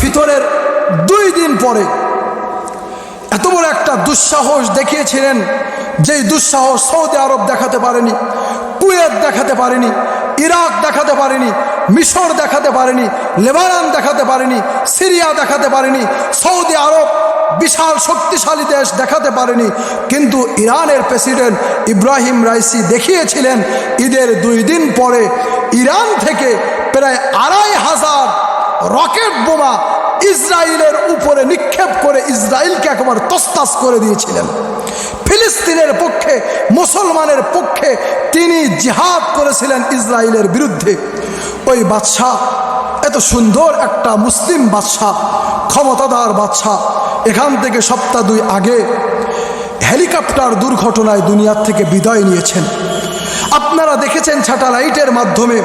ফিতরের দুই দিন পরে এত বড় একটা দুঃসাহস দেখিয়েছিলেন যেই দুঃসাহস সৌদি আরব দেখাতে পারেনি, কুয়েত দেখাতে পারেনি, ইরাক দেখাতে পারেনি, মিশর দেখাতে পারেনি, লেবানন দেখাতে পারেনি, সিরিয়া দেখাতে পারেনি, সৌদি আরব বিশাল শক্তিশালী দেশ দেখাতে পারেনি, কিন্তু ইরানের প্রেসিডেন্ট ইব্রাহিম রাইসি দেখিয়েছিলেন ঈদের দুই দিন পরে ইরান থেকে প্রায় আড়াই হাজার রকেট বোমা ইসরায়েলের উপরে নিক্ষেপ করে ইসরায়েলকে একবার তস্তাস করে দিয়েছিলেন। ফিলিস্তিনের পক্ষে, মুসলমানের পক্ষে তিনি জিহাদ করেছিলেন ইসরায়েলের বিরুদ্ধে। ওই বাদশাহ, এত সুন্দর একটা মুসলিম বাদশাহ ক্ষমতাদার বাদশাহ, এখান থেকে সপ্তাহ দুই আগে হেলিকপ্টার দুর্ঘটনায় দুনিয়ার থেকে বিদায় নিয়েছেন। আপনারা দেখেছেন স্যাটেলাইটের মাধ্যমে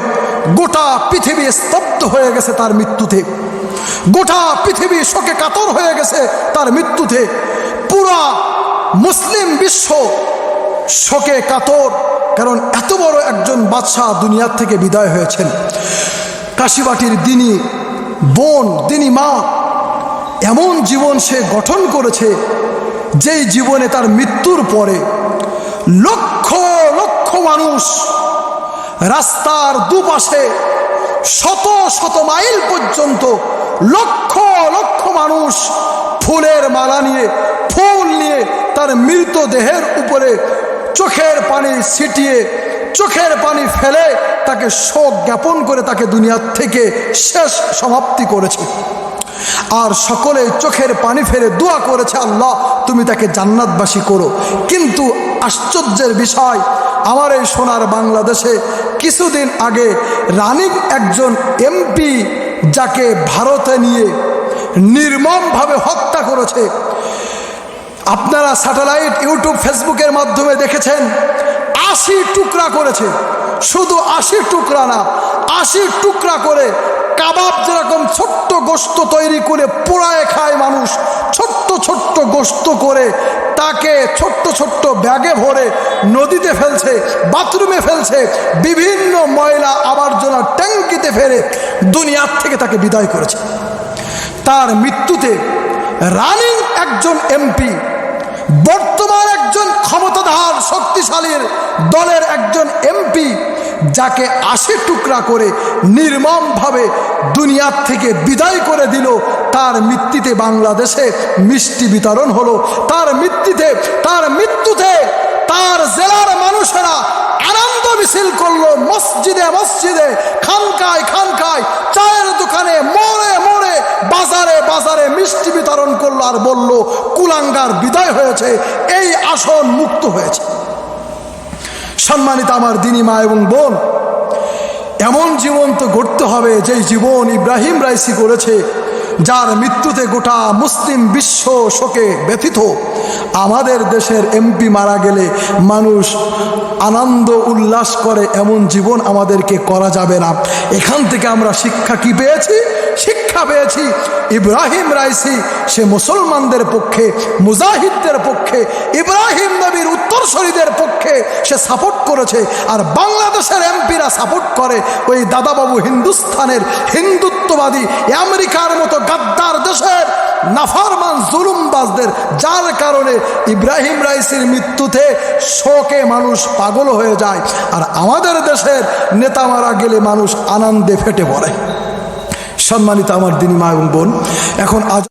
গোটা পৃথিবী স্তব্ধ হয়ে গেছে তার মৃত্যুতে। গোটা পৃথিবী শোকে কাতর হয়ে গেছে তার মৃত্যুতে। পুরা মুসলিম বিশ্ব শোকে কাতর, কারণ এত বড় একজন বাদশাহ দুনিয়ার থেকে বিদায় হয়েছেন। কাশিবাটির দিনী, বোন, দিনী মা, এমন জীবন সে গঠন করেছে, যেই জীবনে তার মৃত্যুর পরে লক্ষ লক্ষ মানুষ রাস্তার দুপাশে শত শত মাইল পর্যন্ত লক্ষ লক্ষ মানুষ ফুলের মালা নিয়ে, ফুল নিয়ে তার মৃতদেহের উপরে চোখের পানি ছিটিয়ে, চোখের পানি ফেলে তাকে শোক জ্ঞাপন করে তাকে দুনিয়ার থেকে শেষ সমাপ্তি করেছে। আর সকলে চোখের পানি ফেলে দোয়া করেছে, আল্লাহ, তুমি তাকে জান্নাতবাসী করো। কিন্তু আশ্চর্যের বিষয়, আমার এই সোনার বাংলাদেশে কিছুদিন আগে রানিক একজন এমপি যাকে ভারতে নিয়ে নির্মমভাবে হত্যা করেছে। আপনারা স্যাটেলাইট, ইউটিউব, ফেসবুকের মাধ্যমে দেখেছেন, আশি টুকরা করেছে। শুধু আশি টুকরা না, আশি টুকরা করে কাবাব যেরকম ছোট্ট গোস্ত তৈরি করে পোড়ায় খায় মানুষ, ছোট্ট গোস্ত করে তাকে ছোট্ট ছোট্ট ব্যাগে ভরে নদীতে ফেলছে, বাথরুমে ফেলছে, বিভিন্ন ময়লা আবর্জনা ট্যাঙ্কিতে ফেলে দুনিয়ার থেকে তাকে বিদায় করেছে। তার মৃত্যুতে রানিং একজন এমপি, বর্তমান একজন ক্ষমতাধার শক্তিশালীর দলের একজন এমপি যাকে আশি টুকরা করে নির্মমভাবে দুনিয়ার থেকে বিদায় করে দিল, তার মৃত্যুতে বাংলাদেশে মিষ্টি বিতরণ হলো। তার মৃত্যুতে তার মৃত্যুতে, তার জেলার মানুষেরা আনন্দ মিছিল করল মসজিদে মসজিদে, খানকায় খানকায়, চায়ের দোকানে, মোড়ে মোড়ে, বাজারে বাজারে মিষ্টি বিতরণ করল আর বলল, কুলাঙ্গার বিদায় হয়েছে, এই আসন মুক্ত হয়েছে। সম্মানিত আমার দিনী মা এবং বোন, এমন জীবন তো গড়তে হবে যেই জীবন ইব্রাহিম রাইসি করেছে, যার মৃত্যুতে গোটা মুসলিম বিশ্ব শোকে ব্যথিত। আমাদের দেশের এমপি মারা গেলে মানুষ আনন্দ উল্লাস করে, এমন জীবন আমাদেরকে করা যাবে না। এখান থেকে আমরা শিক্ষা কি পেয়েছি? শিক্ষা পেয়েছি, ইব্রাহিম রাইসি সে মুসলমানদের পক্ষে, মুজাহিদদের পক্ষে, ইব্রাহিম উত্তরসরীদের পক্ষে সে সাপোর্ট করেছে। আর বাংলাদেশের এমপিরা সাপোর্ট করে ওই দাদাবাবু হিন্দুস্থানের হিন্দুত্ববাদী আমেরিকার মতো গাদ্দার দেশের নাফারমান, জুলুমবাজদের, যার কারণে ইব্রাহিম রাইসির মৃত্যুতে শোকে মানুষ পাগল হয়ে যায়। আর আমাদের দেশের নেতা মারা গেলে মানুষ আনন্দে ফেটে পড়ে। সম্মানিত আমার দিনী মা এবং বোন, এখন আজ